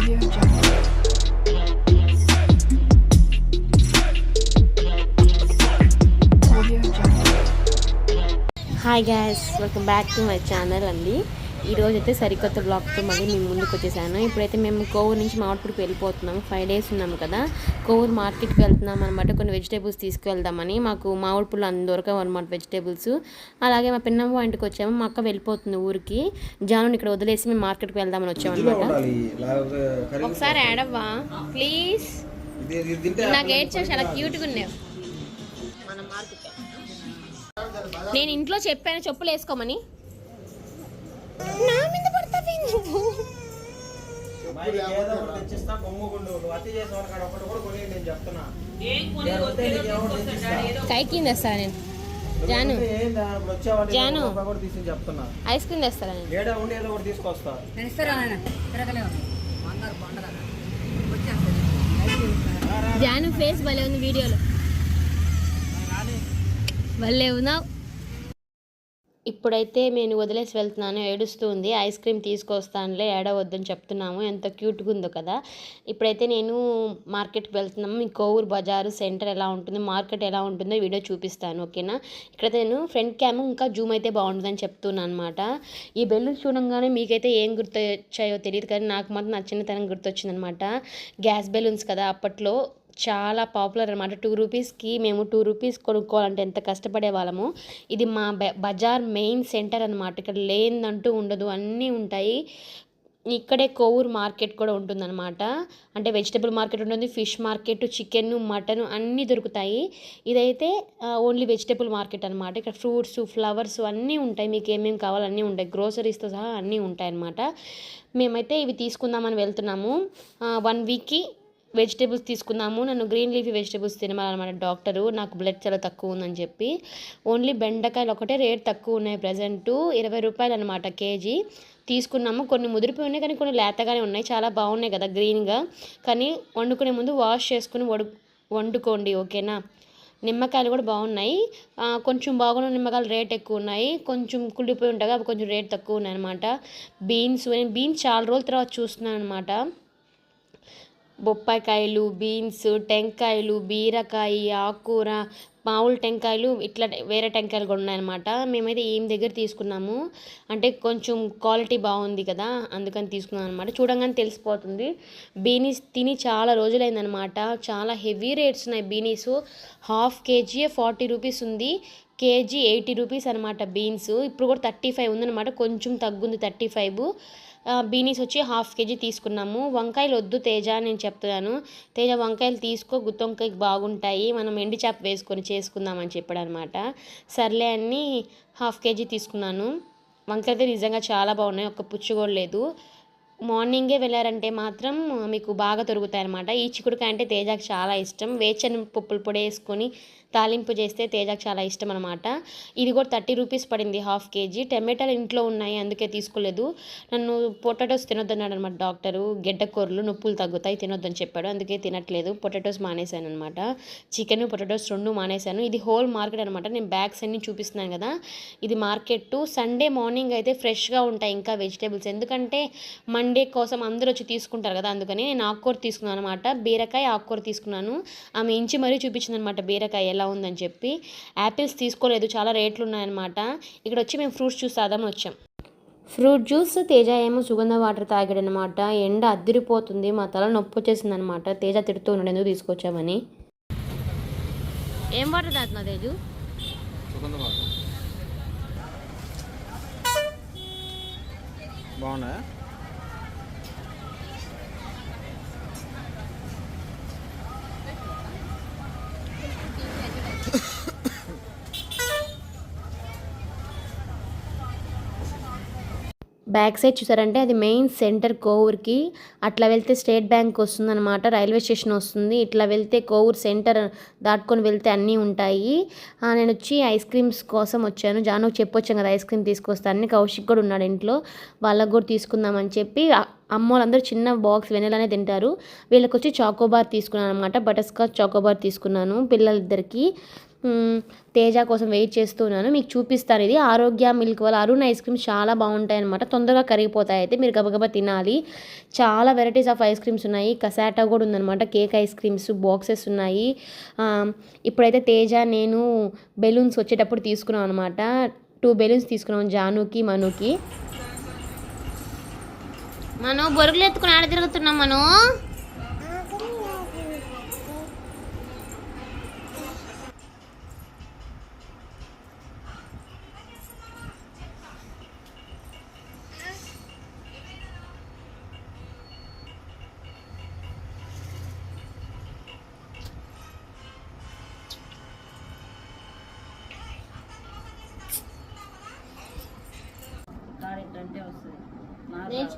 Hi guys welcome back to my channel అండి ఈరోజు అయితే సరికొత్త బ్లాగ్తో మళ్ళీ మేము ముందుకు వచ్చేసాను. ఇప్పుడైతే మేము కోవూరు నుంచి మామిడిపూడికి వెళ్ళిపోతున్నాము ఫైవ్ డేస్ ఉన్నాము కదా. కోవూరు మార్కెట్కి వెళ్తున్నాం అనమాట కొన్ని వెజిటేబుల్స్ తీసుకువెళ్దామని. మాకు మామిడిపూలు అంత దొరకవు అనమాట వెజిటేబుల్స్ అలాగే మా పిన్నమ్మ ఇంటికి వచ్చాము. మా అక్క వెళ్ళిపోతుంది ఊరికి. జాను ఇక్కడ వదిలేసి మేము మార్కెట్కి వెళ్దామని వచ్చామన్నమాట ఒకసారి యాడ్ అవ్వా? ప్లీజ్ నాకు ఏడ్చా చాలా క్యూట్గా ఉన్నావు నేను ఇంట్లో చెప్పాను చెప్పులు వేసుకోమని. నా మీద పడతావే నువ్వు. నేను ఐస్ క్రీమ్ తెస్తారా నేను? తీసుకొస్తా. జాను ఫేస్ భలే ఉంది వీడియోలో. భలే ఉన్నావు. ఇప్పుడైతే నేను వదిలేసి వెళ్తున్నాను ఏడుస్తూ ఉంది. ఐస్ క్రీమ్ తీసుకొస్తానులే ఏడవద్దని చెప్తున్నాము. ఎంత క్యూట్గా ఉందో కదా. ఇప్పుడైతే నేను మార్కెట్కి వెళ్తున్నాము. మీ కోవూరు బజారు సెంటర్ ఎలా ఉంటుంది మార్కెట్ ఎలా ఉంటుందో వీడియో చూపిస్తాను ఓకేనా? ఇక్కడ నేను ఫ్రంట్ క్యామ్ ఇంకా జూమ్ అయితే బాగుంటుందని చెప్తున్నాను అనమాట ఈ బెల్లు చూడంగానే మీకైతే ఏం గుర్తొచ్చాయో తెలియదు కానీ నాకు మాత్రం నా చిన్నతనం గుర్తొచ్చిందనమాట. గ్యాస్ బెలూన్స్ కదా అప్పట్లో. చాలా పాపులర్ అనమాట టూ రూపీస్కి మేము టూ రూపీస్ కొనుక్కోవాలంటే ఎంత కష్టపడే వాళ్ళము. ఇది మా బజార్ మెయిన్ సెంటర్ అనమాట ఇక్కడ లేనిదంటూ ఉండదు. అన్నీ ఉంటాయి. ఇక్కడే కోవూరు మార్కెట్ కూడా ఉంటుందన్నమాట. అంటే వెజిటబుల్ మార్కెట్ ఉంటుంది ఫిష్ మార్కెట్ చికెన్ మటన్ అన్నీ దొరుకుతాయి. ఇదైతే ఓన్లీ వెజిటబుల్ మార్కెట్ అనమాట ఇక్కడ ఫ్రూట్స్ ఫ్లవర్స్ అన్నీ ఉంటాయి. మీకు ఏమేమి కావాలన్నీ ఉంటాయి. గ్రోసరీస్తో సహా అన్నీ ఉంటాయి అన్నమాట మేమైతే ఇవి తీసుకుందామని వెళ్తున్నాము. వన్ వీక్కి వెజిటేబుల్స్ తీసుకున్నాము నన్ను గ్రీన్ లీఫీ వెజిటేబుల్స్ తినమన్నమాట డాక్టరు. నాకు బ్లడ్ చాలా తక్కువ ఉందని చెప్పి. ఓన్లీ బెండకాయలు ఒకటే రేట్ తక్కువ ఉన్నాయి ప్రజెంట్. ఇరవై రూపాయలు అనమాట కేజీ. తీసుకున్నాము. కొన్ని ముదిరిపోయి ఉన్నాయి కానీ కొన్ని లేతగానే ఉన్నాయి. చాలా బాగున్నాయి కదా గ్రీన్గా. కానీ వండుకునే ముందు వాష్ చేసుకుని వడు వండుకోండి ఓకేనా? నిమ్మకాయలు కూడా బాగున్నాయి. కొంచెం బాగున్న నిమ్మకాయలు రేట్ ఎక్కువ ఉన్నాయి. కొంచెం కుళ్ళిపోయి ఉంటాయి అవి కొంచెం రేట్ తక్కువ ఉన్నాయి అనమాట. బీన్స్ నేను బీన్స్ చాలా రోజుల తర్వాత చూస్తున్నాను అనమాట. బొప్పాయికాయలు బీన్స్ టెంకాయలు బీరకాయ ఆకుకూర మామూలు టెంకాయలు ఇట్లా వేరే టెంకాయలు కూడా ఉన్నాయన్నమాట. మేమైతే ఏం దగ్గర తీసుకున్నాము అంటే కొంచెం క్వాలిటీ బాగుంది కదా అందుకని తీసుకున్నాం అనమాట చూడంగానే తెలిసిపోతుంది. బీనీస్ తిని చాలా రోజులైందనమాట చాలా హెవీ రేట్స్ ఉన్నాయి beans. Half kg forty rupees ఉంది. కేజీ ఎయిటీ రూపీస్ అనమాట బీన్స్. ఇప్పుడు కూడా థర్టీ ఫైవ్ ఉందన్నమాట. కొంచెం తగ్గుంది థర్టీ ఫైవ్. బీనీస్ వచ్చి హాఫ్ కేజీ తీసుకున్నాము. వంకాయలు వద్దు తేజ నేను చెప్తున్నాను. తేజ వంకాయలు తీసుకో గుత్తొంకాయకి బాగుంటాయి. మనం ఎండి చేప వేసుకొని చేసుకుందామని చెప్పాడు అనమాట సర్లే అని హాఫ్ కేజీ తీసుకున్నాను. వంకాయలు నిజంగా చాలా బాగున్నాయి. ఒక్క పుచ్చు కూడా లేదు. మార్నింగే వెళ్ళారంటే మాత్రం మీకు బాగా దొరుకుతాయి అనమాట ఈ చిక్కుడుకాయ అంటే తేజాకు చాలా ఇష్టం. వేచని పప్పుల పొడి వేసుకొని తాలింపు చేస్తే తేజాకు చాలా ఇష్టం అనమాట ఇది కూడా థర్టీ రూపీస్ పడింది హాఫ్ కేజీ. టమాటాలు ఇంట్లో ఉన్నాయి అందుకే తీసుకోలేదు. నన్ను పొటాటోస్ తినొద్దన్నాడు అనమాట డాక్టరు. గెడ్డకూరలు నొప్పులు తగ్గుతాయి తినొద్దని చెప్పాడు. అందుకే తినట్లేదు. పొటాటోస్ మానేశాను అనమాట చికెన్ పొటాటోస్ రెండు మానేశాను. ఇది హోల్ మార్కెట్ అనమాట నేను బ్యాగ్స్ అన్ని చూపిస్తున్నాను కదా. ఇది మార్కెట్ సండే మార్నింగ్ అయితే ఫ్రెష్గా ఉంటాయి ఇంకా వెజిటేబుల్స్. ఎందుకంటే మండే కోసం అందరూ వచ్చి తీసుకుంటారు కదా అందుకని నేను ఆకుకూర తీసుకున్నాను అనమాట బీరకాయ ఆకుకూర తీసుకున్నాను. ఆమె ఇంచి మరీ చూపించింది అనమాట బీరకాయ ఎలా ఉందని చెప్పి. యాపిల్స్ తీసుకోలేదు చాలా రేట్లు ఉన్నాయన్నమాట ఇక్కడ వచ్చి మేము ఫ్రూట్స్ జ్యూస్ తాదామని వచ్చాం. ఫ్రూట్ జ్యూస్ తేజ ఏమో సుగంధ వాటర్ తాగాడు అనమాట ఎండ అద్దిరిపోతుంది మా తల నొప్పి వచ్చేసింది అనమాట తేజ తిడుతూ ఉన్నాడు ఎందుకు తీసుకొచ్చామని ఏం వాటర్ తాగుతున్నా తేజు? బాగున్నా బ్యాక్ సైడ్ చూసారంటే అది మెయిన్ సెంటర్ కోవూర్కి. అట్లా వెళ్తే స్టేట్ బ్యాంక్ వస్తుందన్నమాట రైల్వే స్టేషన్ వస్తుంది. ఇట్లా వెళ్తే కోవూర్ సెంటర్ దాటుకొని వెళ్తే అన్నీ ఉంటాయి. నేను వచ్చి ఐస్ క్రీమ్స్ కోసం వచ్చాను. జానుకు చెప్పొచ్చాను కదా ఐస్ క్రీమ్ తీసుకొస్తానని కౌశిక్ కూడా ఉన్నాడు ఇంట్లో. వాళ్ళకు కూడా తీసుకుందామని చెప్పి అమ్మోళ్ళందరూ అమ్మ వాళ్ళందరూ చిన్న బాక్స్ వెనలానే తింటారు. వీళ్ళకి వచ్చి చాకోబార్ తీసుకున్నాను అనమాట బటర్స్కాచ్ చాకోబార్ తీసుకున్నాను పిల్లలిద్దరికి. తేజ కోసం వెయిట్ చేస్తున్నాను. మీకు చూపిస్తాను ఇది. ఆరోగ్య మిల్క్ వల్ల అరుణ్ ఐస్ క్రీమ్స్ చాలా బాగుంటాయి అనమాట తొందరగా కరిగిపోతాయి అయితే మీరు గబగబా తినాలి. చాలా వెరైటీస్ ఆఫ్ ఐస్ క్రీమ్స్ ఉన్నాయి. కసాటా కూడా ఉందన్నమాట. కేక్ ఐస్ క్రీమ్స్ బాక్సెస్ ఉన్నాయి. ఇప్పుడైతే తేజ నేను బెలూన్స్ వచ్చేటప్పుడు తీసుకున్నాం అనమాట టూ బెలూన్స్ తీసుకున్నాం జానుకి మనుకి. మనం బొరుగులు ఎత్తుకుని ఆడ తిరుగుతున్నాం మనం.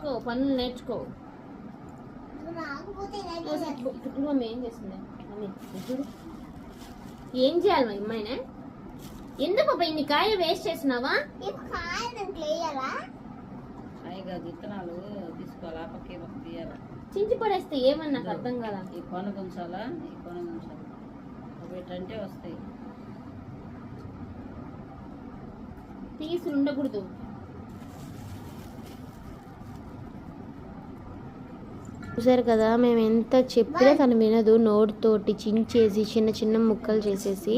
నేర్చుకో పనులు నేర్చుకో. మమ్మీ ఏం చేస్తుంది మమ్మీ ఇది చూడు. ఏం చేయాలి మా అమ్మాయినా? ఎందుకు ఇన్ని కాయలు వేస్ట్ చేస్తున్నావా? పైగా విత్తనాలు తీసుకోవాలి? పక్క ఈ పక్క తీయాలి? చించి పడేస్తే ఏమని నాకు అర్థం కాదా? ఈ కొన గుంచాలా? ఈ కొన గుంచాలి. వీటంటే వస్తాయి. పీసులు ఉండకూడదు. చూసారు కదా మేము ఎంత చెప్పినా తను వినదు. నోటితోటి చించేసి చిన్న చిన్న ముక్కలు చేసేసి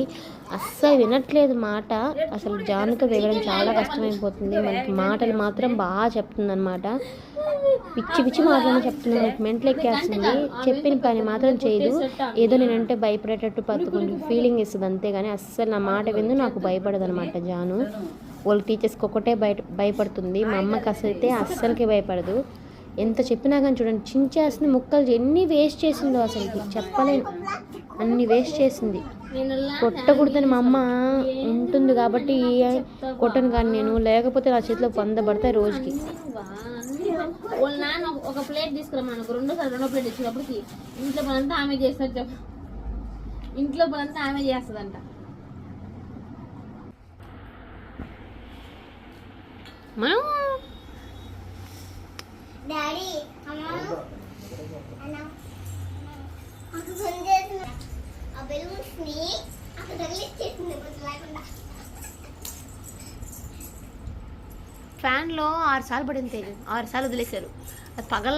అస్సలు వినట్లేదు మాట. అసలు జానుతో వేయడం చాలా కష్టమైపోతుంది. మనకి మాటలు మాత్రం బాగా చెప్తుందనమాట పిచ్చి పిచ్చి మాటలను చెప్తుంది. మనకి మెంటలు ఎక్కేస్తుంది. చెప్పిన పని మాత్రం చేయదు. ఏదో నేనంటే భయపడేటట్టు పట్టుకుంటు ఫీలింగ్ ఇస్తుంది అంతేగాని అస్సలు నా మాట విందు నాకు భయపడదు అనమాట జాను. వాళ్ళ టీచర్స్కి ఒకటే భయ భయపడుతుంది. మా అమ్మకి అసలు అయితే అస్సలకి భయపడదు. ఎంత చెప్పినా కానీ చూడండి చించేస్తుంది ముక్కలు ఎన్ని వేస్ట్ చేసిందో అసలు చెప్పలేను. అన్ని వేస్ట్ చేసింది. కొట్టకూడదని మా అమ్మ ఉంటుంది కాబట్టి కొట్టను కానీ నేను లేకపోతే నా చేతిలో పొందబడతాయి రోజుకి. వాళ్ళ నాన్న ఒక- ప్లేట్ తీసుకురమ్మా ఒక రెండో సార్ రెండో ప్లేట్ ఇచ్చినప్పటికి ఇంట్లో పనంతా ఆమె చేస్తారు చెప్పు. ఇంట్లో పనంతా ఆమె చేస్తుందంట. మనం ఫ్యాన్లో ఆరు సార్లు పడింది తేజు. ఆరు సార్లు వదిలేశారు. అది పగల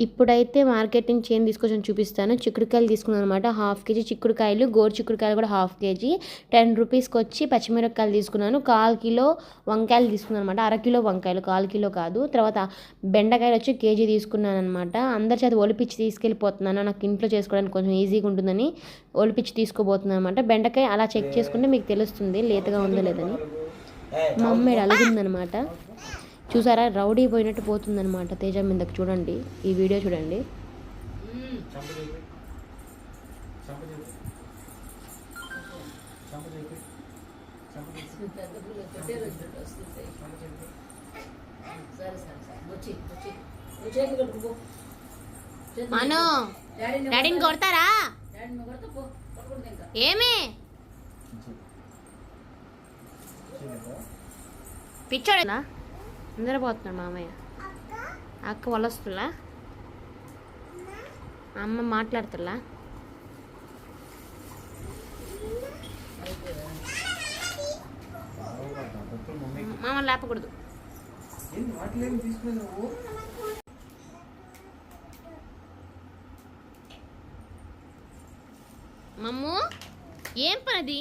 ఇప్పుడైతే మార్కెట్ నుంచి ఏం తీసుకొచ్చాను చూపిస్తాను. చిక్కుడుకాయలు తీసుకున్నాను అనమాట హాఫ్ కేజీ చిక్కుడుకాయలు గోరు చిక్కుడుకాయలు కూడా హాఫ్ కేజీ. టెన్ రూపీస్కి వచ్చి పచ్చిమిరపకాయలు తీసుకున్నాను. కాల్ కిలో వంకాయలు తీసుకున్నాను అనమాట అర కిలో వంకాయలు కాల్ కిలో కాదు. తర్వాత బెండకాయలు వచ్చి కేజీ తీసుకున్నాను అనమాట అందరి చేత ఒలిపించి తీసుకెళ్ళిపోతున్నాను. నాకు ఇంట్లో చేసుకోవడానికి కొంచెం ఈజీగా ఉంటుందని ఒలిపించి తీసుకోబోతున్నాను అనమాట బెండకాయ అలా చెక్ చేసుకుంటే మీకు తెలుస్తుంది లేతగా ఉందో లేదని మా అమ్మ ఈడ అలిగిందనమాట. చూసారా? రౌడీ పోయినట్టు పోతుందనమాట తేజ మీదకి చూడండి. ఈ వీడియో చూడండి. అను డాడీని కొడతారా? ఏమి? పిచ్చోడేనా నిద్రపోతున్నాడు మామయ్య. అక్క వలస్తులా? అమ్మ మాట్లాడుతులా? మామ లేపకూడదు. మమ్ము ఏం పనది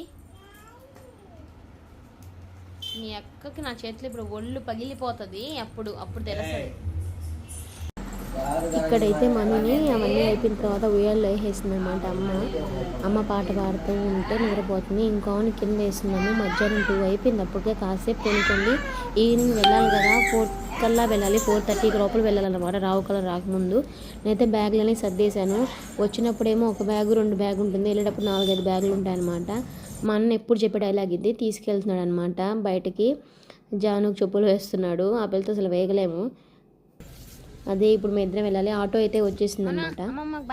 నీ అక్కకి నా చేతిలో ఇప్పుడు ఒళ్ళు పగిలిపోతుంది అప్పుడు అప్పుడు తెలుస్తుంది. ఇక్కడైతే మనీని అవన్నీ అయిపోయిన తర్వాత ఉయ్యాల్లో వేసేసింది అనమాట అమ్మ. అమ్మ పాట పాడుతూ ఉంటే నిద్రపోతుంది. ఇంకోని కింద వేసినాము మధ్యాహ్నం టూ అయిపోయింది. అప్పటికే కాసేపు కొనుక్కోండి ఈవినింగ్ వెళ్ళాలి కదా. ఫోర్ కల్లా వెళ్ళాలి. ఫోర్ థర్టీకి లోపల వెళ్ళాలన్నమాట. రావు కలర్ రాకముందు. నేనైతే బ్యాగ్లని సర్దేశాను. వచ్చినప్పుడేమో ఒక బ్యాగు రెండు బ్యాగ్ ఉంటుంది. వెళ్ళేటప్పుడు నాలుగైదు బ్యాగులు ఉంటాయన్నమాట. మా అన్న ఎప్పుడు చెప్పే డైలాగ్ ఇది తీసుకెళ్తున్నాడు అనమాట బయటకి. జానుకు చెప్పులు వేస్తున్నాడు. ఆ పిల్లతో అసలు వేయగలేము అదే ఇప్పుడు మేము ఇద్దరం వెళ్ళాలి. ఆటో అయితే వచ్చేసింది అనమాట మామయ్య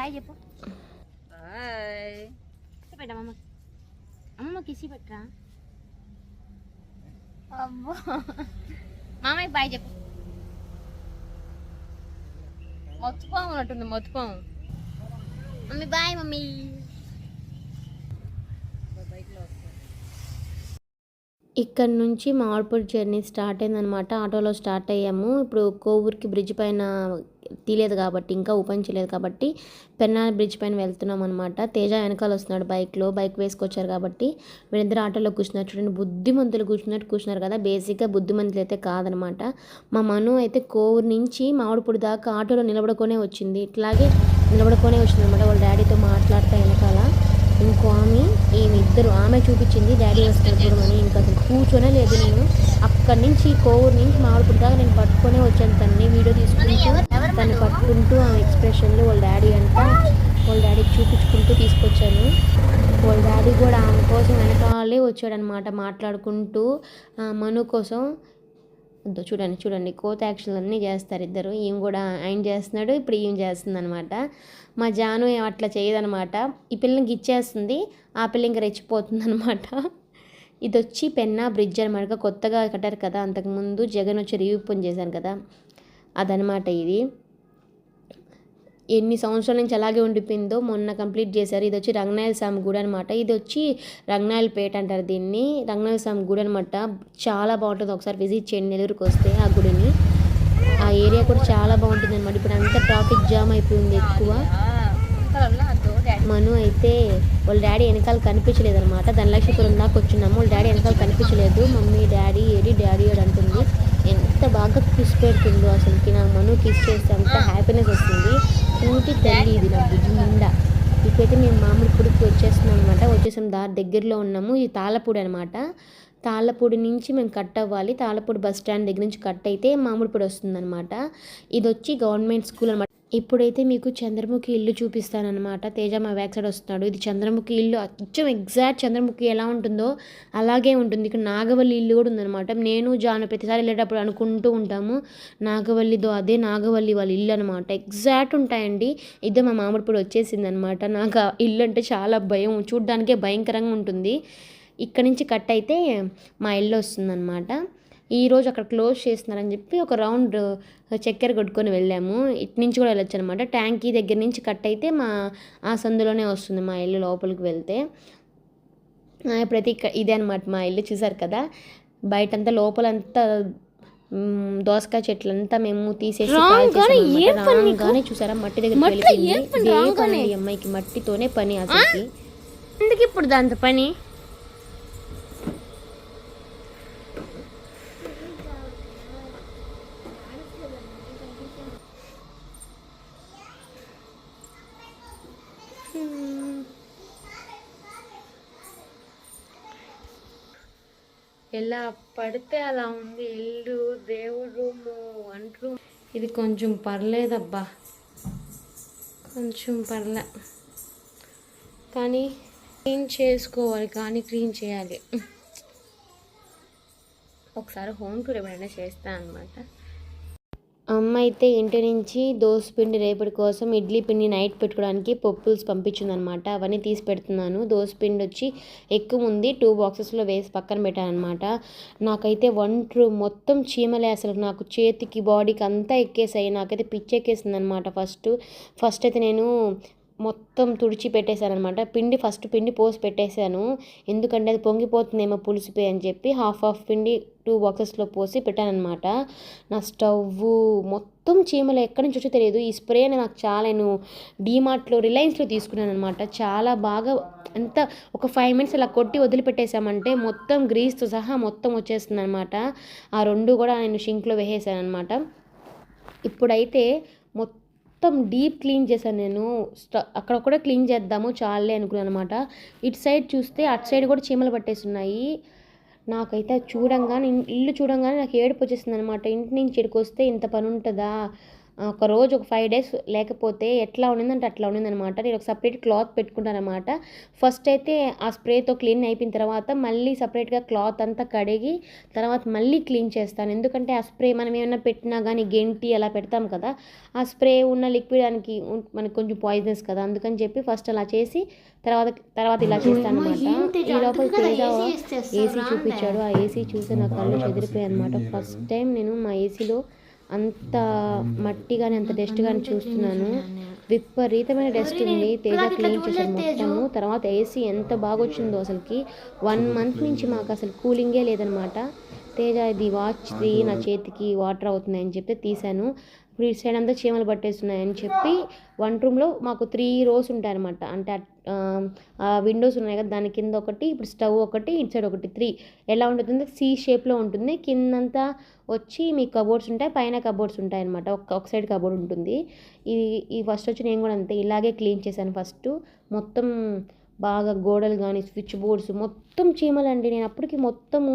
బాయ్ చెప్పు. మొత్తుపాము ఉన్నట్టుంది మొత్తుపాము. మమ్మీ బాయ్ మమ్మీ బైక్లో వస్తా ఇక్కడ నుంచి మామిడిపూర్ జర్నీ స్టార్ట్ అయిందనమాట ఆటోలో స్టార్ట్ అయ్యాము. ఇప్పుడు కోవూరుకి బ్రిడ్జ్ పైన తీయలేదు కాబట్టి ఇంకా ఓపెన్ చేయలేదు కాబట్టి పెన్నా బ్రిడ్జ్ పైన వెళ్తున్నాం అనమాట తేజ వెనకాల వస్తున్నాడు బైక్లో. బైక్ వేసుకొచ్చారు కాబట్టి వీళ్ళిద్దరు ఆటోలో కూర్చున్నారు. చూడండి బుద్ధిమంతులు కూర్చున్నట్టు కూర్చున్నారు కదా. బేసిక్గా బుద్ధిమంతులు అయితే కాదనమాట మా మను అయితే కోవూరు నుంచి మామిడిపూడి దాకా ఆటోలో నిలబడుకొనే వచ్చింది. ఇట్లాగే నిలబడుకొనే వచ్చింది అనమాట వాళ్ళ డాడీతో మాట్లాడుతా ఇంకో ఆమె ఈమె ఇద్దరు ఆమె చూపించింది డాడీ వస్తారు చూడమని ఇంకా అసలు కూర్చొనే లేదు నేను. అక్కడి నుంచి కోవూరు నుంచి మామిడిపూడి నేను పట్టుకొనే వచ్చాను తన్ని వీడియో తీసుకుంటూ. తను పట్టుకుంటూ ఆమె ఎక్స్ప్రెషన్లు వాళ్ళ డాడీ అంట వాళ్ళ డాడీకి చూపించుకుంటూ తీసుకొచ్చాను. వాళ్ళ డాడీ కూడా ఆమె కోసం వెనకాలే వచ్చాడనమాట మాట్లాడుకుంటూ. మను కోసం. చూడండి చూడండి. కోత యాక్షన్లు అన్నీ చేస్తారు ఇద్దరు. ఈమె కూడా ఆయన చేస్తున్నాడు ఇప్పుడు ఈమె చేస్తుంది అనమాట మా జాను అట్లా చేయదనమాట. ఈ పిల్లని గిచ్చేస్తుంది ఆ పిల్ల ఇంకా రెచ్చిపోతుంది అనమాట ఇది వచ్చి పెన్నా బ్రిడ్జ్ అనమాట కొత్తగా కట్టారు కదా అంతకుముందు జగన్ వచ్చి రీఓపెన్ చేశాను కదా అదనమాట ఇది. ఎన్ని సంవత్సరాల నుంచి అలాగే ఉండిపోయిందో మొన్న కంప్లీట్ చేశారు. ఇది వచ్చి రంగనాయల స్వామి గుడి అనమాట ఇది వచ్చి రంగనాయల పేట అంటారు దీన్ని. రంగనాయల స్వామి గుడి అనమాట చాలా బాగుంటుంది. ఒకసారి విజిట్ చేయండి నెల్లూరుకి వస్తే ఆ గుడిని. ఆ ఏరియా కూడా చాలా బాగుంటుంది అనమాట ఇప్పుడు అంతా ట్రాఫిక్ జామ్ అయిపోయింది ఎక్కువ. మను అయితే వాళ్ళ డాడీ వెనకాల కనిపించలేదు అనమాట ధనలక్ష్మీపురం దాకా వచ్చినాము. వాళ్ళ డాడీ వెనకాల కనిపించలేదు. మమ్మీ డాడీ ఏడి డాడీ ఏడి అంటుంది. ఎంత బాగా కిస్ పెడుతుందో అసలుకి. నా మను కిస్ చేస్తే అంత హ్యాపీనెస్ వస్తుంది. పూటి తల్లి ఇది నా బుద్ధి నిండా. ఇప్పుడైతే మేము మామిడి పుడికి వచ్చేస్తున్నాం అనమాట వచ్చేసాం దారి దగ్గరలో ఉన్నాము. ఇది తాళపూడి అనమాట తాళ్ళపూడి నుంచి మేము కట్ అవ్వాలి. తాళ్ళపూడి బస్ స్టాండ్ దగ్గర నుంచి కట్ అయితే మామిడిపూడి వస్తుందన్నమాట. ఇది వచ్చి గవర్నమెంట్ స్కూల్ అనమాట ఇప్పుడైతే మీకు చంద్రముఖి ఇల్లు చూపిస్తానన్నమాట. తేజ మా బ్యాక్ సైడ్ వస్తున్నాడు. ఇది చంద్రముఖి ఇల్లు. అచ్చం ఎగ్జాక్ట్ చంద్రముఖి ఎలా ఉంటుందో అలాగే ఉంటుంది. ఇక్కడ నాగవల్లి ఇల్లు కూడా ఉందన్నమాట. నేను జాను ప్రతిసారి వెళ్ళేటప్పుడు అనుకుంటూ ఉంటాము. నాగవల్లిదో అదే నాగవల్లి వాళ్ళ ఇల్లు అనమాట ఎగ్జాక్ట్ ఉంటాయండి. ఇదే మా మామిడిపూడి వచ్చేసింది అనమాట నాకు ఇల్లు అంటే చాలా భయం. చూడ్డానికే భయంకరంగా ఉంటుంది. ఇక్కడ నుంచి కట్ అయితే మా ఇల్లు వస్తుందన్నమాట. ఈరోజు అక్కడ క్లోజ్ చేస్తున్నారని చెప్పి ఒక రౌండ్ చక్కెర కొట్టుకొని వెళ్ళాము. ఇటు నుంచి కూడా వెళ్ళొచ్చు అనమాట ట్యాంకీ దగ్గర నుంచి కట్ అయితే మా ఆ సందులోనే వస్తుంది మా ఇల్లు లోపలికి వెళ్తే. ఇక్కడ ఇదే అనమాట మా ఇల్లు చూసారు కదా. బయటంతా లోపలంతా దోసకాయ చెట్లంతా మేము తీసేసి రాగానే చూసారా? మట్టి దగ్గర అమ్మాయికి. మట్టితోనే పని ఎందుకు ఇప్పుడు దాంతో పని? ఎలా పడితే అలా ఉంది. ఇల్లు దేవుడు రూము వంట రూమ్ ఇది కొంచెం పర్లేదబ్బా. కొంచెం పర్లే. కానీ క్లీన్ చేసుకోవాలి కానీ క్లీన్ చేయాలి. ఒకసారి హోమ్ టూర్ ఏమైనా చేస్తాను అనమాట అమ్మ అయితే ఇంటి నుంచి దోశ పిండి రేపటి కోసం ఇడ్లీ పిండి నైట్ పెట్టుకోవడానికి పప్పుల్స్ పంపించిందనమాట. అవన్నీ తీసి పెడుతున్నాను. దోశ పిండి వచ్చి ఎక్కువ ఉంది. టూ బాక్సెస్లో వేసి పక్కన పెట్టాను అనమాట నాకైతే ఒంట్రు మొత్తం చీమలే అసలు. నాకు చేతికి బాడీకి అంతా ఎక్కేసాయి. నాకైతే పిచ్చి ఎక్కేసింది అనమాట ఫస్ట్. ఫస్ట్ అయితే నేను మొత్తం తుడిచి పెట్టేశానమాట పిండి ఫస్ట్ పిండి పోసి పెట్టేశాను. ఎందుకంటే అది పొంగిపోతుందేమో పులిసిపోయి అని చెప్పి హాఫ్ హాఫ్ పిండి టూ బాక్సెస్లో పోసి పెట్టానమాట నా స్టవ్ మొత్తం చీమలు ఎక్కడి నుంచి వచ్చో తెలియదు. ఈ స్ప్రే నాకు చాలా నేను డీమార్ట్లో రిలయన్స్లో తీసుకున్నాను అనమాట చాలా బాగా అంత ఒక ఫైవ్ మినిట్స్ అలా కొట్టి వదిలిపెట్టేసామంటే మొత్తం గ్రీస్తో సహా మొత్తం వచ్చేస్తుంది అనమాట ఆ రెండు కూడా నేను షింక్లో వేసేసాను అనమాట ఇప్పుడైతే మొత్తం మొత్తం డీప్ క్లీన్ చేశాను నేను. అక్కడ కూడా క్లీన్ చేద్దాము చాలే అనుకున్నాను అనమాట ఇటు సైడ్ చూస్తే అటు సైడ్ కూడా చీమలు పట్టేస్తున్నాయి నాకైతే అది చూడంగానే ఇల్లు చూడంగానే నాకు ఏడుపు వచ్చేసింది అనమాట ఇంటి నుంచి ఇక్కడికి వస్తే ఇంత పని ఉంటుందా? ఒక రోజు ఒక ఫైవ్ డేస్ లేకపోతే ఎట్లా ఉండిందంటే అట్లా ఉండిందనమాట నేను ఒక సపరేట్ క్లాత్ పెట్టుకుంటాను అనమాట ఫస్ట్ అయితే ఆ స్ప్రేతో క్లీన్ అయిపోయిన తర్వాత మళ్ళీ సపరేట్గా క్లాత్ అంతా కడిగి తర్వాత మళ్ళీ క్లీన్ చేస్తాను. ఎందుకంటే ఆ స్ప్రే మనం ఏమైనా పెట్టినా కానీ గెంటి అలా పెడతాం కదా ఆ స్ప్రే ఉన్న లిక్విడ్ దానికి మనకి కొంచెం పాయిజనస్ కదా. అందుకని చెప్పి ఫస్ట్ అలా చేసి తర్వాత తర్వాత ఇలా చేస్తాను అనమాట ఈ లోపల ఏసీ చూపించాడు. ఆ ఏసీ చూసి నా కళ్ళు చెదిరిపోయాయి అనమాట ఫస్ట్ టైం నేను మా ఏసీలో అంత మట్టి కానీ అంత డస్ట్ కానీ చూస్తున్నాను. విపరీతమైన డస్ట్ ఉంది. తేజ క్లీన్ చేశారు మొత్తము. తర్వాత ఏసీ ఎంత బాగా వచ్చిందో అసలుకి వన్ మంత్ నుంచి మాకు అసలు కూలింగే లేదనమాట. తేజ ఇది వాచ్ది నా చేతికి వాటర్ అవుతున్నాయని చెప్తే తీశాను. ఇప్పుడు ఇటు సైడ్ అంతా చీమలు పట్టేస్తున్నాయని చెప్పి వన్ రూమ్లో మాకు త్రీ రోస్ ఉంటాయన్నమాట. అంటే విండోస్ ఉన్నాయి కదా దాని కింద ఒకటి ఇప్పుడు స్టవ్ ఒకటి ఇటు సైడ్ ఒకటి త్రీ ఎలా ఉంటుంది సీ షేప్లో ఉంటుంది. కిందంతా వచ్చి మీ కబోర్డ్స్ ఉంటాయి పైన కబోర్డ్స్ ఉంటాయి అనమాట ఒక ఒక సైడ్ కబోర్డ్ ఉంటుంది. ఇది ఈ ఫస్ట్ వచ్చి నేను కూడా అంతే ఇలాగే క్లీన్ చేశాను ఫస్ట్ మొత్తం బాగా గోడలు కానీ స్విచ్ బోర్డ్స్ మొత్తం చీమలండి. నేను అప్పటికి మొత్తము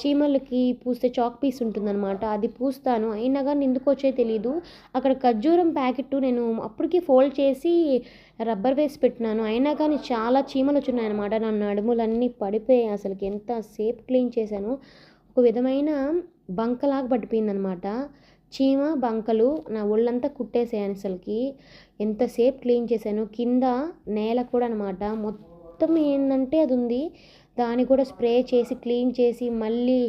చీమలకి పూస్తే చాక్ పీస్ ఉంటుందన్నమాట. అది పూస్తాను. అయినా కానీ ఎందుకు వచ్చే తెలియదు అక్కడ ఖర్జూరం ప్యాకెట్ నేను అప్పటికి ఫోల్డ్ చేసి రబ్బర్ వేసి పెట్టినాను. అయినా కానీ చాలా చీమలు వచ్చినాయి అనమాట నా నడుములన్నీ పడిపోయాయి అసలుకి. ఎంత సేఫ్ క్లీన్ చేశాను. ఒక విధమైన బంకలాగా పడిపోయిందనమాట చీమ బంకలు నా ఒళ్ళంతా కుట్టేసాయి అసలుకి. ఎంతసేపు క్లీన్ చేశాను. కింద నేల కూడా అనమాట మొత్తం ఏంటంటే అది ఉంది దాన్ని కూడా స్ప్రే చేసి క్లీన్ చేసి మళ్ళీ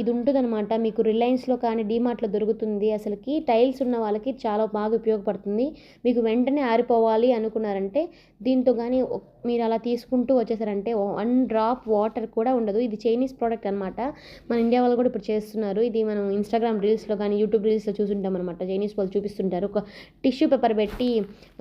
ఇది ఉంటుందన్నమాట. మీకు రిలయన్స్లో కానీ డీమార్ట్లో దొరుకుతుంది. అసలుకి టైల్స్ ఉన్న వాళ్ళకి చాలా బాగా ఉపయోగపడుతుంది. మీకు వెంటనే ఆరిపోవాలి అనుకున్నారంటే దీంతో కానీ మీరు అలా తీసుకుంటూ వచ్చేసారంటే వన్ డ్రాప్ వాటర్ కూడా ఉండదు. ఇది చైనీస్ ప్రోడక్ట్ అనమాట మన ఇండియా వాళ్ళు కూడా ఇప్పుడు చేస్తున్నారు. ఇది మనం ఇన్స్టాగ్రామ్ రీల్స్లో కానీ యూట్యూబ్ రీల్స్లో చూసుంటాం అనమాట చైనీస్ వాళ్ళు చూపిస్తుంటారు. ఒక టిష్యూ పేపర్ పెట్టి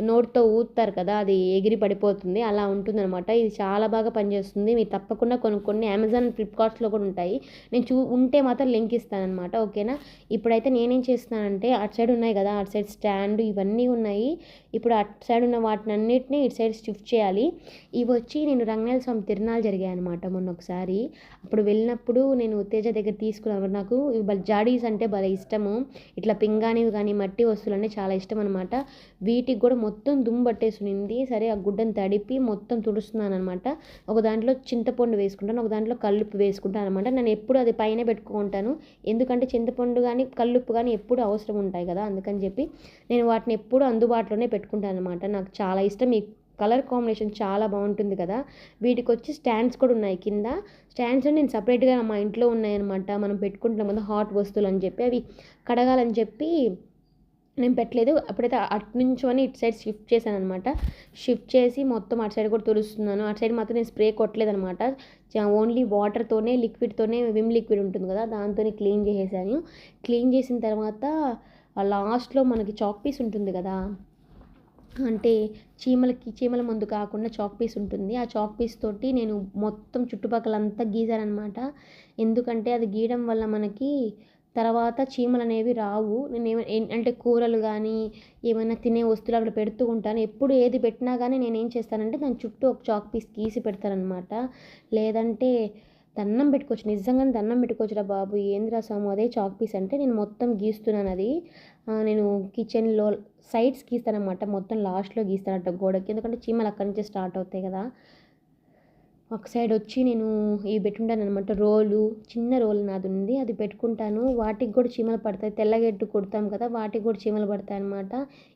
నోట్తో ఊతారు కదా అది ఎగిరి పడిపోతుంది. అలా ఉంటుందన్నమాట. ఇది చాలా బాగా పనిచేస్తుంది. మీరు తప్పకుండా కొన్ని కొన్ని అమెజాన్ ఫ్లిప్కార్ట్స్లో కూడా ఉంటాయి. నేను చూ ఉంటే మాత్రం లింక్ ఇస్తానమాట ఓకేనా? ఇప్పుడైతే నేనేం చేస్తున్నానంటే అటు సైడ్ ఉన్నాయి కదా అటు సైడ్ స్టాండ్ ఇవన్నీ ఉన్నాయి. ఇప్పుడు అటు సైడ్ ఉన్న వాటిని అన్నిటిని ఇటు సైడ్ షిఫ్ట్ చేయాలి. ఇవి వచ్చి నేను రంగనాల స్వామి తిరునాలు జరిగాయి అనమాట మొన్న ఒకసారి. అప్పుడు వెళ్ళినప్పుడు నేను తేజ దగ్గర తీసుకున్నాను. నాకు ఇవి జాడీస్ అంటే భలే ఇష్టము. ఇట్లా పింగానివి కానీ మట్టి వస్తువులు అంటే చాలా ఇష్టం అనమాట వీటికి కూడా మొత్తం దుమ్ము పట్టేసునింది. సరే ఆ గుడ్డను తడిపి మొత్తం తుడుస్తున్నాను అనమాట ఒక దాంట్లో చింతపండు వేసుకుంటాను. ఒక దాంట్లో కల్లుప్పు వేసుకుంటాను అనమాట నేను ఎప్పుడు అది పైన పెట్టుకుంటాను. ఎందుకంటే చింతపండు కానీ కల్లుప్పు కానీ ఎప్పుడు అవసరం ఉంటాయి కదా అందుకని చెప్పి నేను వాటిని ఎప్పుడు అందుబాటులోనే పెట్టుకుంటాను పెట్టుకుంటాను అనమాట నాకు చాలా ఇష్టం. ఈ కలర్ కాంబినేషన్ చాలా బాగుంటుంది కదా. వీటికి వచ్చి స్టాండ్స్ కూడా ఉన్నాయి కింద. స్టాండ్స్ నేను సపరేట్గా మా ఇంట్లో ఉన్నాయన్నమాట. మనం పెట్టుకుంటాం కదా హాట్ వస్తువులు అని చెప్పి అవి కడగాలని చెప్పి నేను పెట్టలేదు. అప్పుడైతే అటు నుంచి అని ఇటు సైడ్ షిఫ్ట్ చేశాను అనమాట షిఫ్ట్ చేసి మొత్తం అటు సైడ్ కూడా తులుస్తున్నాను అటు సైడ్ మాత్రం నేను స్ప్రే కొట్టలేదు అనమాట ఓన్లీ వాటర్తోనే లిక్విడ్తోనే విమ్ లిక్విడ్ ఉంటుంది కదా దాంతోనే క్లీన్ చేసేసాను. క్లీన్ చేసిన తర్వాత లాస్ట్లో మనకి చాక్ పీస్ ఉంటుంది కదా అంటే చీమలకి చీమల మందు కాకుండా చాక్ పీస్ ఉంటుంది. ఆ చాక్ పీస్ తోటి నేను మొత్తం చుట్టుపక్కలంతా గీసానమాట ఎందుకంటే అది గీయడం వల్ల మనకి తర్వాత చీమలు అనేవి రావు. నేను ఏమైనా అంటే కూరలు కానీ ఏమైనా తినే వస్తువులు అక్కడ పెడుతూ ఉంటాను. ఎప్పుడు ఏది పెట్టినా కానీ నేను ఏం చేస్తానంటే దాని చుట్టూ ఒక చాక్ పీస్ గీసి పెడతానమాట లేదంటే దన్నం పెట్టుకోవచ్చు. నిజంగానే దన్నం పెట్టుకోవచ్చురా బాబు. ఏందిరా స్వామి అదే చాక్ పీస్ అంటే నేను మొత్తం గీస్తున్నాను అది. నేను కిచెన్లో సైడ్స్ గీస్తానమాట మొత్తం లాస్ట్లో గీస్తానట గోడకి. ఎందుకంటే చీమలు అక్కడి నుంచే స్టార్ట్ అవుతాయి కదా. ఒక సైడ్ వచ్చి నేను ఇవి పెట్టుకుంటాను అనమాట రోలు చిన్న రోల్ నాది ఉంది. అది పెట్టుకుంటాను. వాటికి కూడా చీమలు పడతాయి. తెల్లగెట్టు కొడతాం కదా వాటికి కూడా చీమలు పడతాయి అనమాట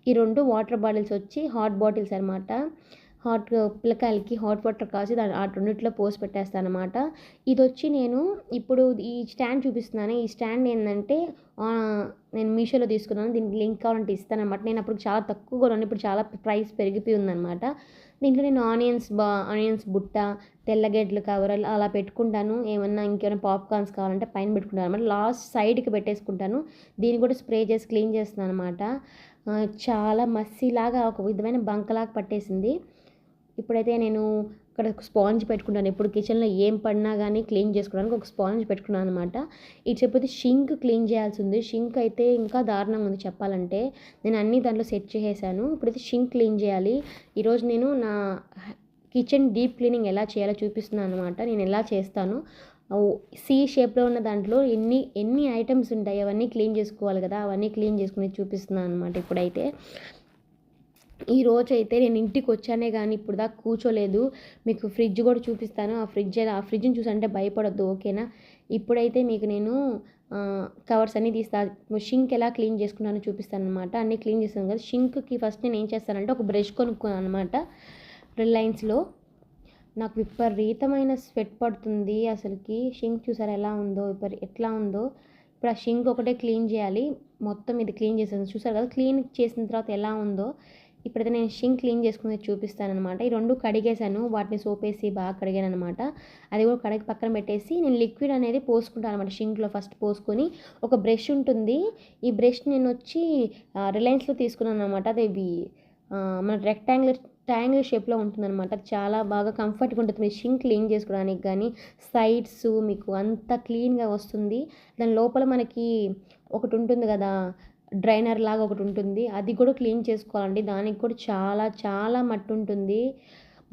ఈ రెండు వాటర్ బాటిల్స్ వచ్చి హాట్ బాటిల్స్ అనమాట హాట్ పిల్లకాయలకి హాట్ వాటర్ కాసి దాని ఆ రెండిట్లో పోసి పెట్టేస్తాను అనమాట ఇది వచ్చి నేను ఇప్పుడు ఈ స్టాండ్ చూపిస్తున్నాను. ఈ స్టాండ్ ఏంటంటే నేను మీషోలో తీసుకున్నాను. దీనికి లింక్ కావాలంటే ఇస్తాను అనమాట నేను అప్పుడు చాలా తక్కువ కొన్నాను ఇప్పుడు చాలా ప్రైస్ పెరిగిపోయి ఉందన్నమాట. దీంట్లో నేను ఆనియన్స్ బా ఆనియన్స్ బుట్ట తెల్లగడ్డలు కవర్ అలా పెట్టుకుంటాను. ఏమన్నా ఇంకేమైనా పాప్కార్న్స్ కావాలంటే పైన పెట్టుకుంటాను అనమాట లాస్ట్ సైడ్కి పెట్టేసుకుంటాను. దీన్ని కూడా స్ప్రే చేసి క్లీన్ చేస్తున్నాను అనమాట చాలా మస్సీలాగా ఒక విధమైన బంకలాగా పట్టేసింది. ఇప్పుడైతే నేను ఇక్కడ స్పాంజ్ పెట్టుకుంటాను. ఇప్పుడు కిచెన్లో ఏం పడినా కానీ క్లీన్ చేసుకోవడానికి ఒక స్పాంజ్ పెట్టుకున్నాను అనమాట ఇది చెప్పితే షింక్ క్లీన్ చేయాల్సి ఉంది. షింక్ అయితే ఇంకా దారుణంగా ఉంది చెప్పాలంటే. నేను అన్నీ దాంట్లో సెట్ చేసేసాను. ఇప్పుడైతే షింక్ క్లీన్ చేయాలి. ఈరోజు నేను నా కిచెన్ డీప్ క్లీనింగ్ ఎలా చేయాలో చూపిస్తున్నాను అనమాట నేను ఎలా చేస్తాను? సి షేప్లో ఉన్న దాంట్లో ఎన్ని ఎన్ని ఐటమ్స్ ఉంటాయి అవన్నీ క్లీన్ చేసుకోవాలి కదా అవన్నీ క్లీన్ చేసుకుని చూపిస్తున్నాను అనమాట ఇప్పుడైతే. ఈ రోజు అయితే నేను ఇంటికి వచ్చానే కానీ ఇప్పుడు దాకా కూర్చోలేదు. మీకు ఫ్రిడ్జ్ కూడా చూపిస్తాను. ఆ ఫ్రిడ్జ్ ఆ ఫ్రిడ్జ్ని చూసంటే భయపడొద్దు ఓకేనా? ఇప్పుడైతే మీకు నేను కవర్స్ అన్నీ తీస్తా. షింక్ ఎలా క్లీన్ చేసుకున్నానో చూపిస్తాను అనమాట అన్నీ క్లీన్ చేస్తాను కదా. షింక్కి ఫస్ట్ నేను ఏం చేస్తానంటే ఒక బ్రష్ కొనుక్కున్నాను అనమాట రిలయన్స్లో నాకు విపరీతమైన స్వెట్ పడుతుంది అసలుకి. షింక్ చూసారు ఎలా ఉందో విపరీ ఎట్లా ఉందో. ఇప్పుడు ఆ షింక్ ఒకటే క్లీన్ చేయాలి. మొత్తం ఇది క్లీన్ చేసాను చూసారు కదా క్లీన్ చేసిన తర్వాత ఎలా ఉందో. ఇప్పుడైతే నేను షింక్ క్లీన్ చేసుకుని చూపిస్తాను అనమాట ఈ రెండు కడిగేసాను వాటిని సోపేసి బాగా కడిగాను అనమాట అది కూడా కడిగి పక్కన పెట్టేసి నేను లిక్విడ్ అనేది పోసుకుంటాను అనమాట షింక్లో ఫస్ట్ పోసుకొని. ఒక బ్రష్ ఉంటుంది. ఈ బ్రష్ నేను వచ్చి రిలయన్స్లో తీసుకున్నాను అనమాట అది మన రెక్టాంగులర్ ట్రయాంగిల్ షేప్లో ఉంటుందన్నమాట. చాలా బాగా కంఫర్ట్గా ఉంటుంది. మీరు షింక్ క్లీన్ చేసుకోవడానికి కానీ సైడ్స్ మీకు అంత క్లీన్గా వస్తుంది. దాని లోపల మనకి ఒకటి ఉంటుంది కదా డ్రైనర్ లాగా ఒకటి ఉంటుంది. అది కూడా క్లీన్ చేసుకోవాలండి. దానికి కూడా చాలా చాలా మట్టి ఉంటుంది.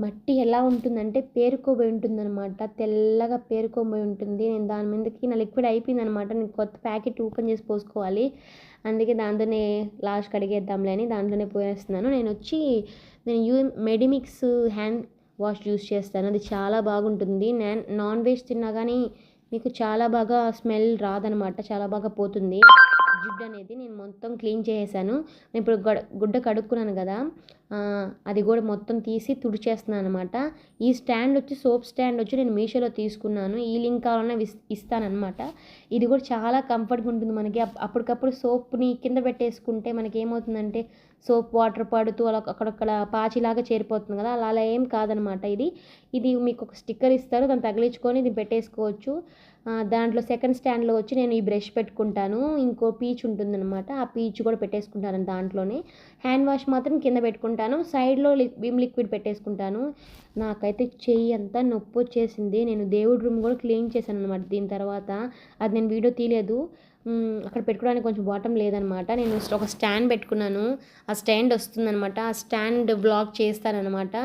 మట్టి ఎలా ఉంటుందంటే పేరుకోబోయి ఉంటుందన్నమాట. తెల్లగా పేరుకోబోయి ఉంటుంది. నేను దాని మీదకి నా లిక్విడ్ అయిపోయింది అనమాట నేను కొత్త ప్యాకెట్ ఓపెన్ చేసి పోసుకోవాలి. అందుకే దాంతోనే లాస్ట్ కడిగేద్దాంలే అని దాంట్లోనే పోయేస్తున్నాను. నేను వచ్చి నేను యూ మెడిమిక్స్ హ్యాండ్ వాష్ యూస్ చేస్తాను. అది చాలా బాగుంటుంది. నాన్ నాన్ వెజ్ తిన్నా కానీ మీకు చాలా బాగా స్మెల్ రాదనమాట చాలా బాగా పోతుంది. జిడ్డు అనేది నేను మొత్తం క్లీన్ చేసేసాను. నేను ఇప్పుడు గడ గుడ్డ కడుక్కున్నాను కదా అది కూడా మొత్తం తీసి తుడిచేస్తున్నాను అనమాట ఈ స్టాండ్ వచ్చి సోప్ స్టాండ్ వచ్చి నేను మీషోలో తీసుకున్నాను. ఈ లింక్ కావాలన్నా ఇస్తానమాట ఇది కూడా చాలా కంఫర్ట్గా ఉంటుంది మనకి. అప్- అప్పటికప్పుడు సోప్ని కింద పెట్టేసుకుంటే మనకి ఏమవుతుందంటే సోప్ వాటర్ పడుతూ అలా అక్కడక్కడ పాచిలాగా చేరిపోతుంది కదా. అలా అలా ఏం కాదనమాట ఇది. ఇది మీకు ఒక స్టిక్కర్ ఇస్తారు. దాన్ని తగిలించుకొని ఇది పెట్టేసుకోవచ్చు. దాంట్లో సెకండ్ స్టాండ్లో వచ్చి నేను ఈ బ్రష్ పెట్టుకుంటాను. ఇంకో పీచ్ ఉంటుందన్నమాట. ఆ పీచ్ కూడా పెట్టేసుకుంటాను దాంట్లోనే. హ్యాండ్ వాష్ మాత్రం కింద పెట్టుకుంటాను. సైడ్లో లిక్ విమ్ లిక్విడ్ పెట్టేసుకుంటాను. నాకైతే చెయ్యి అంతా నొప్పి వచ్చేసింది. నేను దేవుడి రూమ్ కూడా క్లీన్ చేశాను అనమాట దీని తర్వాత. అది నేను వీడియో తీయలేదు. అక్కడ పెట్టుకోవడానికి కొంచెం బాటం లేదనమాట నేను ఒక స్టాండ్ పెట్టుకున్నాను. ఆ స్టాండ్ వస్తుందనమాట ఆ స్టాండ్ బ్లాక్ చేస్తానమాట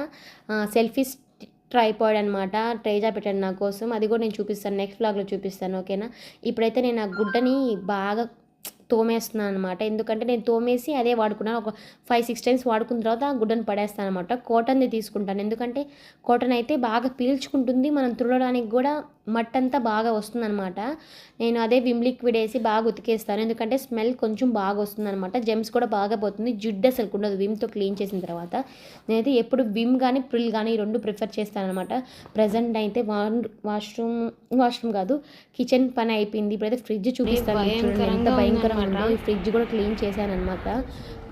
సెల్ఫీ ట్రైపాడ్ అనమాట ట్రేజా పెట్టాను నా కోసం. అది కూడా నేను చూపిస్తాను. నెక్స్ట్ బ్లాగ్లో చూపిస్తాను. ఓకేనా? ఇప్పుడైతే నేను ఆ గుడ్డని బాగా తోమేస్తున్నాను అనమాట ఎందుకంటే నేను తోమేసి అదే వాడుకున్నాను. ఒక ఫైవ్ సిక్స్ టైమ్స్ వాడుకున్న తర్వాత ఆ గుడ్డను పడేస్తాను అనమాట కాటన్ది తీసుకుంటాను. ఎందుకంటే కాటన్ అయితే బాగా పీల్చుకుంటుంది. మనం తుడడానికి కూడా మట్టంతా బాగా వస్తుందన్నమాట. నేను అదే విమ్ లిక్విడ్ వేసి బాగా ఉతికేస్తాను. ఎందుకంటే స్మెల్ కొంచెం బాగా వస్తుందన్నమాట. జెమ్స్ కూడా బాగా పోతుంది. జిడ్డు అసలు ఉండదు. విమ్తో క్లీన్ చేసిన తర్వాత నేనైతే ఎప్పుడు విమ్ కానీ ప్రిల్ కానీ ఈ రెండు ప్రిఫర్ చేస్తాను అనమాట ప్రజెంట్ అయితే వాన్ వాష్రూమ్ వాష్రూమ్ కాదు కిచెన్ పని అయిపోయింది. ఇప్పుడైతే ఫ్రిడ్జ్ చూపిస్తాను ఎంత భయంకరంగా ఈ ఫ్రిడ్జ్ కూడా క్లీన్ చేశాను అనమాట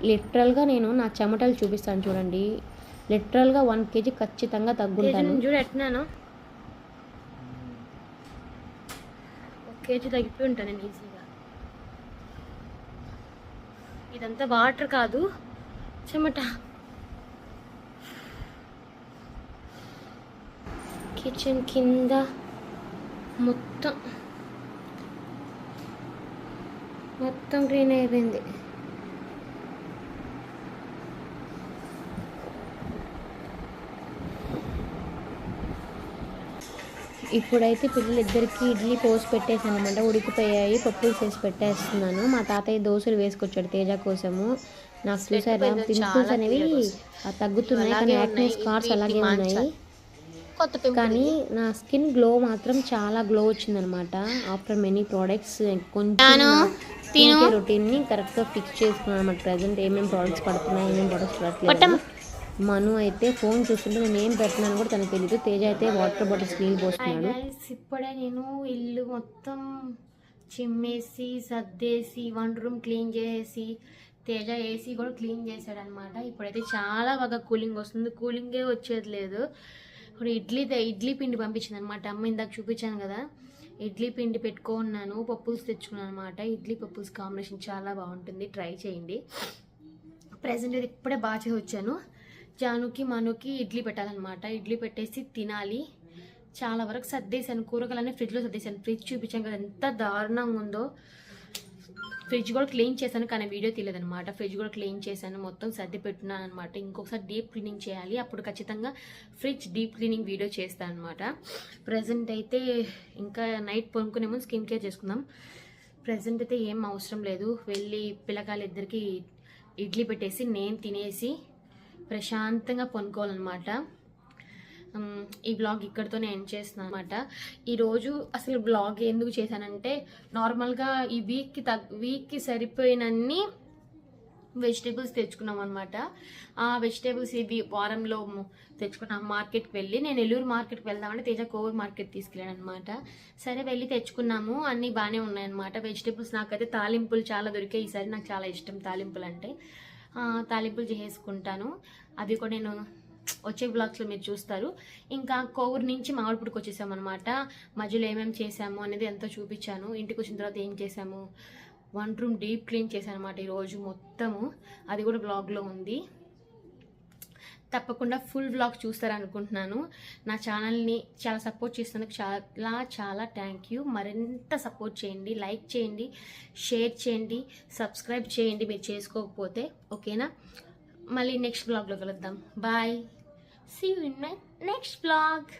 లిటరల్గా నేను నా చెమటలు చూపిస్తాను చూడండి. లిటరల్గా వన్ కేజీ ఖచ్చితంగా తగ్గుంటాను. చూడు ఎట్టినాను ఒక కేజీ తగ్గిపోయి ఉంటాను నేను ఈజీగా. ఇదంతా వాటర్ కాదు చెమట. కిచెన్ కింద మొత్తం మొత్తం క్లీన్ అయిపోయింది. ఇప్పుడైతే పిల్లలిద్దరికి ఇడ్లీ పోసి పెట్టేసాను అనమాట ఉడికిపోయాయి పప్పులు చేసి పెట్టేస్తున్నాను. మా తాతయ్య దోశలు వేసుకొచ్చాడు తేజ కోసము. నాకు చూసారా? పింపుల్స్ అనేవి తగ్గుతున్నాయి కానీ యాక్నే స్కార్స్ అలాగే ఉన్నాయి. కానీ నా స్కిన్ గ్లో మాత్రం చాలా గ్లో వచ్చిందనమాట ఆఫ్టర్ మెనీ ప్రోడక్ట్స్ కొంచెం రొటీన్ని కరెక్ట్గా ఫిక్స్ చేసుకున్నాను అనమాట ప్రజెంట్ ఏమేమి ప్రోడక్ట్స్ పడుతున్నాయి ఏమేమి ప్రోడక్ట్స్ పడట్లేదు మను అయితే ఫోన్ చూస్తుంటే నేను ఏం పెట్టినాను కూడా తనకు తెలియదు తేజ అయితే వాటర్ బాటిల్స్ నీళ్ళు పోస్తున్నాడు. ఇప్పుడే నేను ఇల్లు మొత్తం చిమ్మేసి సర్దేసి వన్ రూమ్ క్లీన్ చేసి తేజ ఏసీ కూడా క్లీన్ చేశాడు అనమాట ఇప్పుడైతే చాలా బాగా కూలింగ్ వస్తుంది. కూలింగే వచ్చేది లేదు ఇప్పుడు ఇడ్లీ ఇడ్లీ పిండి పంపించింది అనమాట అమ్మ ఇందాక చూపించాను కదా. ఇడ్లీ పిండి పెట్టుకున్నాను. పప్పుస్ తెచ్చుకున్నాను అనమాట ఇడ్లీ పప్పుల్స్ కాంబినేషన్ చాలా బాగుంటుంది. ట్రై చేయండి. ప్రజెంట్ ఇప్పుడే బాగా వచ్చాను జానుకి మనుకి ఇడ్లీ పెట్టాలన్నమాట. ఇడ్లీ పెట్టేసి తినాలి. చాలా వరకు సర్దేశాను. కూరగాయలన్నీ ఫ్రిడ్జ్లో సర్దేశాను. ఫ్రిడ్జ్ చూపించాను కదా ఎంత దారుణంగా ఉందో. ఫ్రిడ్జ్ కూడా క్లీన్ చేశాను కానీ వీడియో తీయలేదనమాట ఫ్రిడ్జ్ కూడా క్లీన్ చేశాను. మొత్తం సర్ది పెట్టున్నాను అనమాట ఇంకొకసారి డీప్ క్లీనింగ్ చేయాలి. అప్పుడు ఖచ్చితంగా ఫ్రిడ్జ్ డీప్ క్లీనింగ్ వీడియో చేస్తాను అనమాట ప్రజెంట్ అయితే ఇంకా నైట్ పొనుకునే ముందు స్కిన్ కేర్ చేసుకుందాం. ప్రజెంట్ అయితే ఏం అవసరం లేదు. వెళ్ళి పిల్లకాయలు ఇద్దరికి ఇడ్లీ పెట్టేసి నేను తినేసి ప్రశాంతంగా పొనుకోవాలన్నమాట ఈ బ్లాగ్ ఇక్కడితోనే ఎండ్ చేస్తున్నాను అనమాట ఈరోజు అసలు బ్లాగ్ ఎందుకు చేశానంటే నార్మల్గా ఈ వీక్కి తగ్ వీక్కి సరిపోయినన్ని వెజిటేబుల్స్ తెచ్చుకున్నాం అనమాట ఆ వెజిటేబుల్స్ ఇవి వారంలో తెచ్చుకున్నాం మార్కెట్కి వెళ్ళి నేను నెల్లూరు మార్కెట్కి వెళ్దామంటే తేజ కోవూరు మార్కెట్ తీసుకెళ్ళాను అనమాట సరే వెళ్ళి తెచ్చుకున్నాము. అన్నీ బాగానే ఉన్నాయన్నమాట. వెజిటేబుల్స్ నాకైతే తాలింపులు చాలా దొరికాయి. ఈసారి నాకు చాలా ఇష్టం తాలింపులు అంటే తాలింపులు చేసుకుంటాను అవి కూడా నేను వచ్చే బ్లాగ్స్లో మీరు చూస్తారు. ఇంకా కోవూరు నుంచి మామిడిపూడికి వచ్చేసాము అనమాట మధ్యలో ఏమేమి చేసాము అనేది ఎంతో చూపించాను. ఇంటికి వచ్చిన తర్వాత ఏం చేసాము వన్ రూమ్ డీప్ క్లీన్ చేశాను అనమాట ఈరోజు మొత్తము. అది కూడా బ్లాగ్లో ఉంది. తప్పకుండా ఫుల్ వ్లాగ్ చూస్తారనుకుంటున్నాను. నా ఛానల్ని చాలా సపోర్ట్ చేసినందుకు చాలా చాలా థ్యాంక్ యూ మరింత సపోర్ట్ చేయండి లైక్ చేయండి షేర్ చేయండి సబ్స్క్రైబ్ చేయండి మీరు చేసుకోకపోతే ఓకేనా మళ్ళీ నెక్స్ట్ బ్లాగ్లో కలుద్దాం. Bye see you in my next vlog